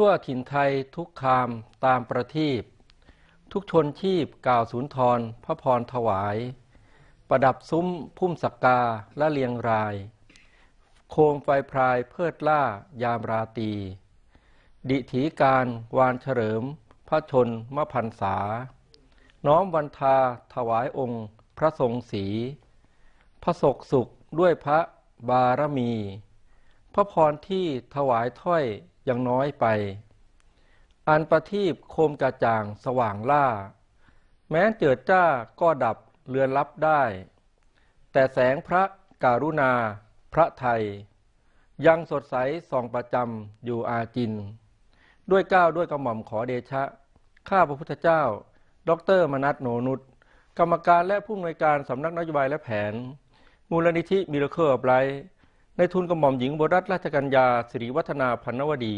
ทั่วถิ่นไทยทุกคามตามประทีปทุกชนชีพกล่าวสุนทรพระพรถวาย ประดับซุ้มพุ่มสักกาและเลียงราย โคมไฟพรายเพิดล่ายามราตี ดิถีการวานเฉลิม พระชนมพันษา น้อมวันทาถวายองค์พระทรงศีพระศกสุขด้วยพระบารมี พระพรที่ถวายถ้อย ยังน้อยไป อันประทีปโคมกระจ่างสว่างล่า แม้เจิดจ้าก็ดับเลือนลับได้ แต่แสงพระการุณาพระไทย ยังสดใสส่องประจำอยู่อาจิน ด้วยก้าวด้วยกระหม่อมขอเดชะ ข้าพระพุทธเจ้า ดรมนัทโนนุชกรรมการและผู้อำนวยการสำนักนโยบายและแผน มูลนิธิมิราเคิลไบรท์ ในทุนกระหม่อมหญิงบรัตราชกัญญาสิริวัฒนาพันนวดี